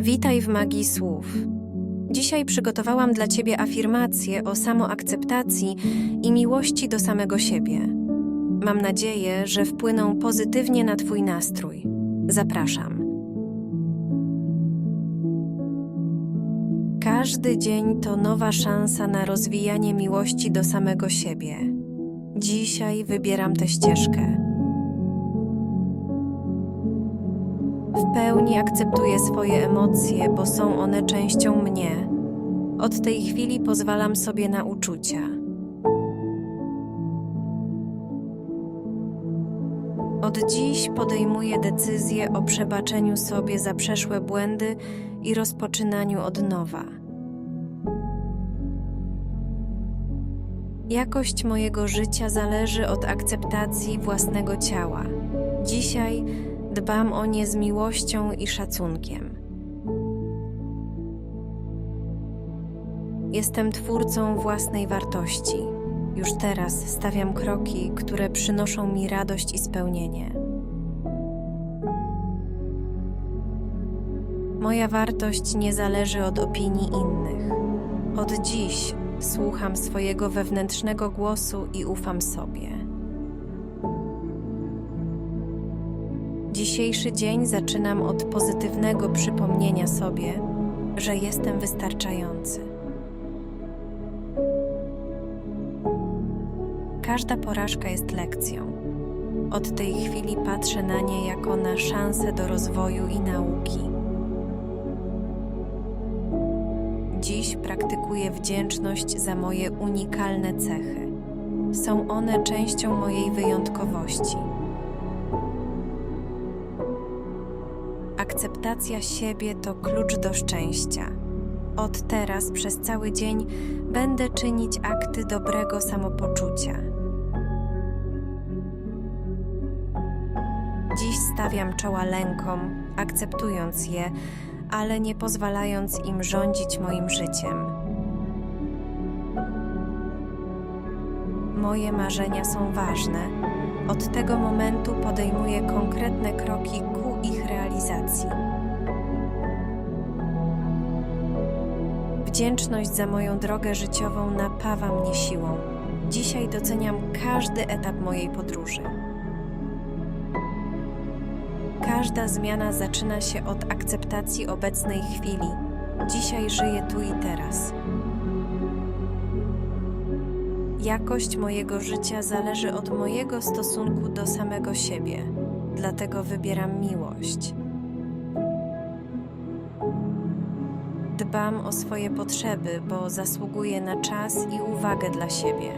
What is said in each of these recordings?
Witaj w magii słów. Dzisiaj przygotowałam dla Ciebie afirmacje o samoakceptacji i miłości do samego siebie. Mam nadzieję, że wpłyną pozytywnie na Twój nastrój. Zapraszam. Każdy dzień to nowa szansa na rozwijanie miłości do samego siebie. Dzisiaj wybieram tę ścieżkę. W pełni akceptuję swoje emocje, bo są one częścią mnie. Od tej chwili pozwalam sobie na uczucia. Od dziś podejmuję decyzję o przebaczeniu sobie za przeszłe błędy i rozpoczynaniu od nowa. Jakość mojego życia zależy od akceptacji własnego ciała. Dzisiaj dbam o nie z miłością i szacunkiem. Jestem twórcą własnej wartości. Już teraz stawiam kroki, które przynoszą mi radość i spełnienie. Moja wartość nie zależy od opinii innych. Od dziś słucham swojego wewnętrznego głosu i ufam sobie. Dzisiejszy dzień zaczynam od pozytywnego przypomnienia sobie, że jestem wystarczający. Każda porażka jest lekcją. Od tej chwili patrzę na nie jako na szansę do rozwoju i nauki. Dziś praktykuję wdzięczność za moje unikalne cechy. Są one częścią mojej wyjątkowości. Akceptacja siebie to klucz do szczęścia. Od teraz przez cały dzień będę czynić akty dobrego samopoczucia. Dziś stawiam czoła lękom, akceptując je, ale nie pozwalając im rządzić moim życiem. Moje marzenia są ważne. Od tego momentu podejmuję konkretne kroki ku ich realizacji. Wdzięczność za moją drogę życiową napawa mnie siłą. Dzisiaj doceniam każdy etap mojej podróży. Każda zmiana zaczyna się od akceptacji obecnej chwili. Dzisiaj żyję tu i teraz. Jakość mojego życia zależy od mojego stosunku do samego siebie, dlatego wybieram miłość. Dbam o swoje potrzeby, bo zasługuję na czas i uwagę dla siebie.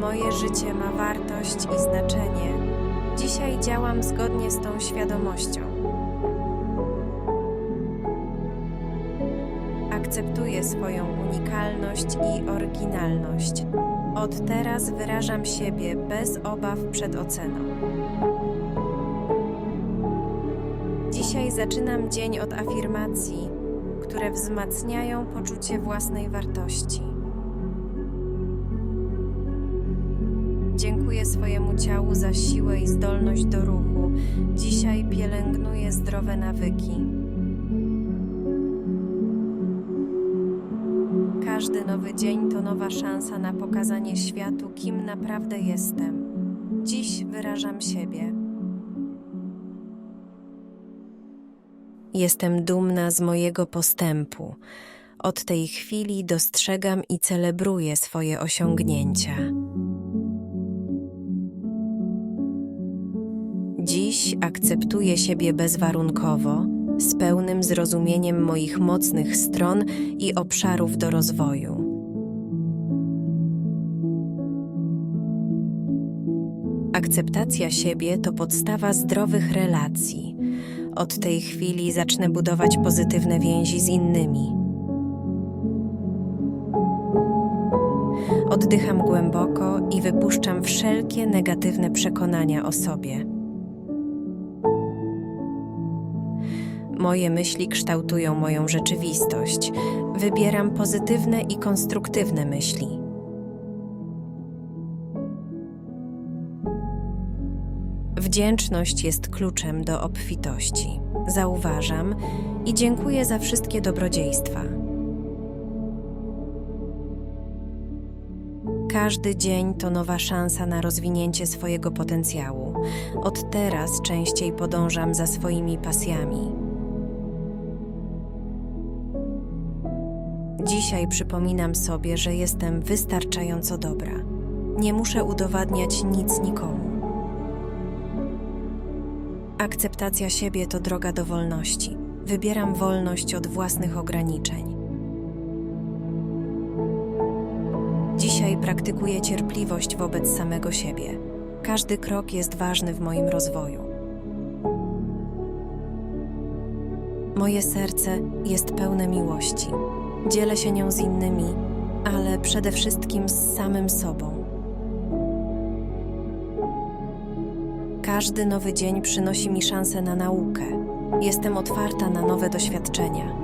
Moje życie ma wartość i znaczenie. Dzisiaj działam zgodnie z tą świadomością. Akceptuję swoją unikalność i oryginalność. Od teraz wyrażam siebie bez obaw przed oceną. Dzisiaj zaczynam dzień od afirmacji, które wzmacniają poczucie własnej wartości. Dziękuję swojemu ciału za siłę i zdolność do ruchu. Dzisiaj pielęgnuję zdrowe nawyki. Każdy nowy dzień to nowa szansa na pokazanie światu, kim naprawdę jestem. Dziś wyrażam siebie. Jestem dumna z mojego postępu. Od tej chwili dostrzegam i celebruję swoje osiągnięcia. Dziś akceptuję siebie bezwarunkowo, z pełnym zrozumieniem moich mocnych stron i obszarów do rozwoju. Akceptacja siebie to podstawa zdrowych relacji. Od tej chwili zacznę budować pozytywne więzi z innymi. Oddycham głęboko i wypuszczam wszelkie negatywne przekonania o sobie. Moje myśli kształtują moją rzeczywistość. Wybieram pozytywne i konstruktywne myśli. Wdzięczność jest kluczem do obfitości. Zauważam i dziękuję za wszystkie dobrodziejstwa. Każdy dzień to nowa szansa na rozwinięcie swojego potencjału. Od teraz częściej podążam za swoimi pasjami. Dzisiaj przypominam sobie, że jestem wystarczająco dobra. Nie muszę udowadniać nic nikomu. Akceptacja siebie to droga do wolności. Wybieram wolność od własnych ograniczeń. Dzisiaj praktykuję cierpliwość wobec samego siebie. Każdy krok jest ważny w moim rozwoju. Moje serce jest pełne miłości. Dzielę się nią z innymi, ale przede wszystkim z samym sobą. Każdy nowy dzień przynosi mi szansę na naukę. Jestem otwarta na nowe doświadczenia.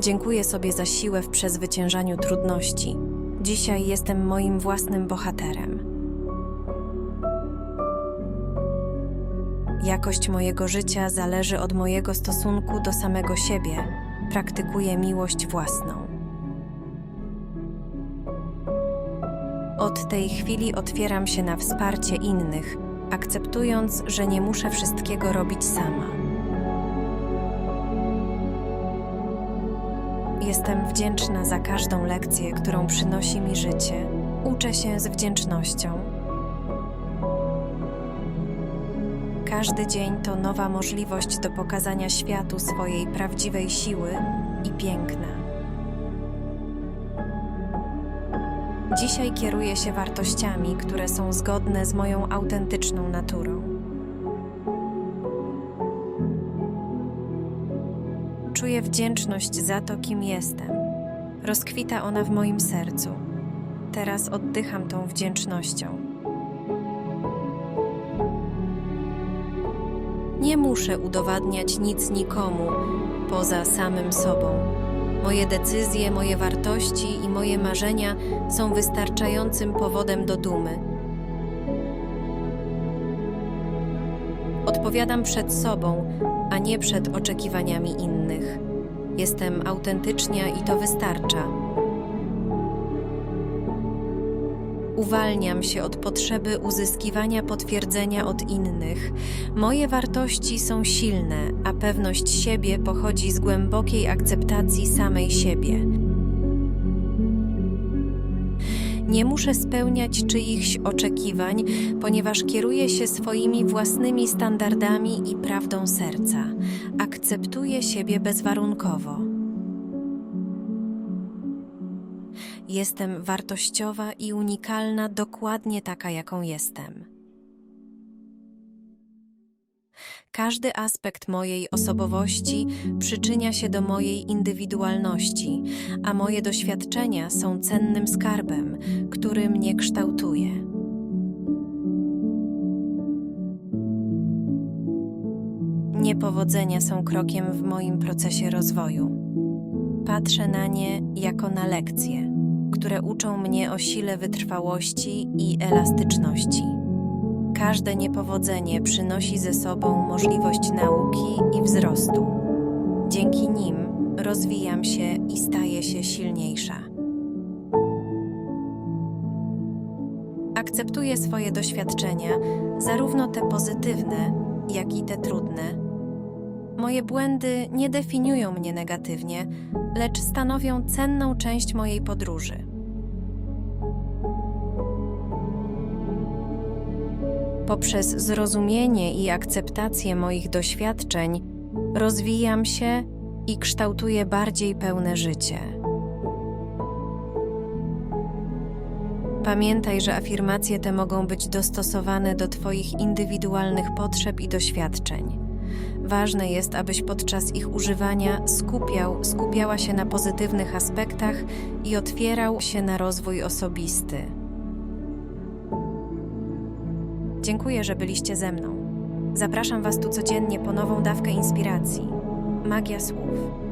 Dziękuję sobie za siłę w przezwyciężaniu trudności. Dzisiaj jestem moim własnym bohaterem. Jakość mojego życia zależy od mojego stosunku do samego siebie. Praktykuję miłość własną. Od tej chwili otwieram się na wsparcie innych, akceptując, że nie muszę wszystkiego robić sama. Jestem wdzięczna za każdą lekcję, którą przynosi mi życie. Uczę się z wdzięcznością. Każdy dzień to nowa możliwość do pokazania światu swojej prawdziwej siły i piękna. Dzisiaj kieruję się wartościami, które są zgodne z moją autentyczną naturą. Czuję wdzięczność za to, kim jestem. Rozkwita ona w moim sercu. Teraz oddycham tą wdzięcznością. Nie muszę udowadniać nic nikomu poza samym sobą. Moje decyzje, moje wartości i moje marzenia są wystarczającym powodem do dumy. Odpowiadam przed sobą, a nie przed oczekiwaniami innych. Jestem autentyczna i to wystarcza. Uwalniam się od potrzeby uzyskiwania potwierdzenia od innych. Moje wartości są silne, a pewność siebie pochodzi z głębokiej akceptacji samej siebie. Nie muszę spełniać czyichś oczekiwań, ponieważ kieruję się swoimi własnymi standardami i prawdą serca. Akceptuję siebie bezwarunkowo. Jestem wartościowa i unikalna, dokładnie taka, jaką jestem. Każdy aspekt mojej osobowości przyczynia się do mojej indywidualności, a moje doświadczenia są cennym skarbem, który mnie kształtuje. Niepowodzenia są krokiem w moim procesie rozwoju. Patrzę na nie jako na lekcje, które uczą mnie o sile wytrwałości i elastyczności. Każde niepowodzenie przynosi ze sobą możliwość nauki i wzrostu. Dzięki nim rozwijam się i staję się silniejsza. Akceptuję swoje doświadczenia, zarówno te pozytywne, jak i te trudne. Moje błędy nie definiują mnie negatywnie, lecz stanowią cenną część mojej podróży. Poprzez zrozumienie i akceptację moich doświadczeń rozwijam się i kształtuję bardziej pełne życie. Pamiętaj, że afirmacje te mogą być dostosowane do Twoich indywidualnych potrzeb i doświadczeń. Ważne jest, abyś podczas ich używania skupiał, skupiała się na pozytywnych aspektach i otwierał się na rozwój osobisty. Dziękuję, że byliście ze mną. Zapraszam Was tu codziennie po nową dawkę inspiracji. Magia słów.